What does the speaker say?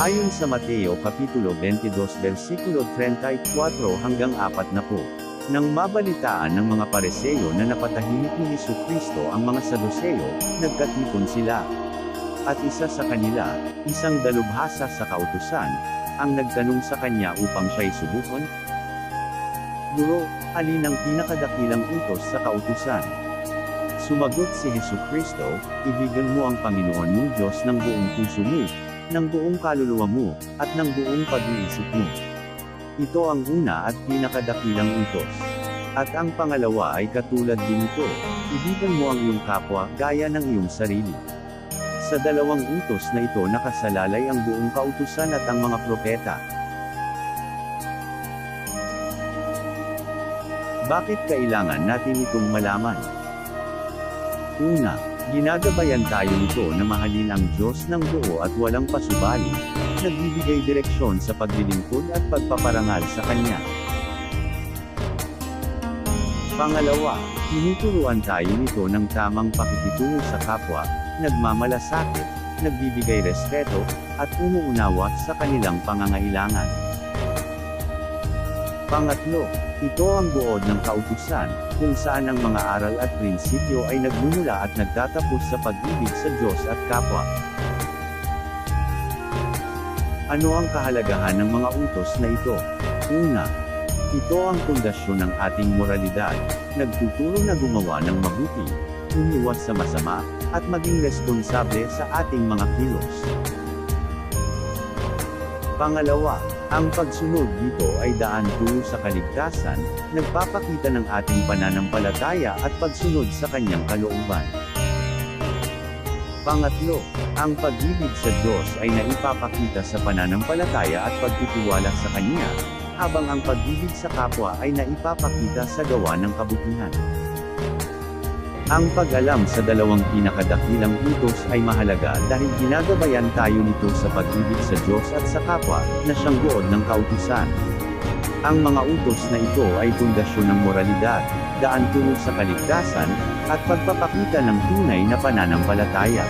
Ayon sa Mateo Kapitulo 22 versikulo 34 hanggang 40 nang mabalitaan ng mga pareseyo na napatahimik ni Hesus Kristo ang mga Saduseo, nagkatipon sila. At isa sa kanila, isang dalubhasa sa kautusan, ang nagtanong sa kanya upang siya'y subukan. Guro, alin ang pinakadakilang utos sa kautusan? Sumagot si Hesus Kristo, ibigan mo ang Panginoon mong Diyos ng buong puso mo, ng buong kaluluwa mo, at ng buong pag-iisip mo. Ito ang una at pinakadakilang utos. At ang pangalawa ay katulad din ito, ibigan mo ang iyong kapwa gaya ng iyong sarili. Sa dalawang utos na ito nakasalalay ang buong kautusan at ang mga propeta. Bakit kailangan natin itong malaman? Una, ginagabayan tayo nito na mahalin ang Diyos ng buo at walang pasubali, nagbibigay direksyon sa paglilingkod at pagpaparangal sa Kanya. Pangalawa, tinuturuan tayo nito ng tamang pakikitungo sa kapwa, nagmamalasakit, nagbibigay respeto, at umuunawa sa kanilang pangangailangan. Pangatlo, ito ang buod ng kautusan, kung saan ang mga aral at prinsipyo ay nagmumula at nagtatapos sa pag-ibig sa Diyos at kapwa. Ano ang kahalagahan ng mga utos na ito? Una, ito ang pundasyon ng ating moralidad, nagtuturo na gumawa ng mabuti, umiwas sa masama, at maging responsable sa ating mga kilos. Pangalawa, ang pagsunod dito ay daan tungo sa kaligtasan, nagpapakita ng ating pananampalataya at pagsunod sa kanyang kalooban. Pangatlo, ang pag-ibig sa Diyos ay naipapakita sa pananampalataya at pagtitiwala sa Kanya, habang ang pag-ibig sa kapwa ay naipapakita sa gawa ng kabutihan. Ang pag-alam sa dalawang pinakadakilang utos ay mahalaga dahil ginagabayan tayo nito sa pag-ibig sa Diyos at sa kapwa, na siyang buod ng kautusan. Ang mga utos na ito ay pundasyon ng moralidad, daan tungo sa kaligtasan, at pagpapakita ng tunay na pananampalataya.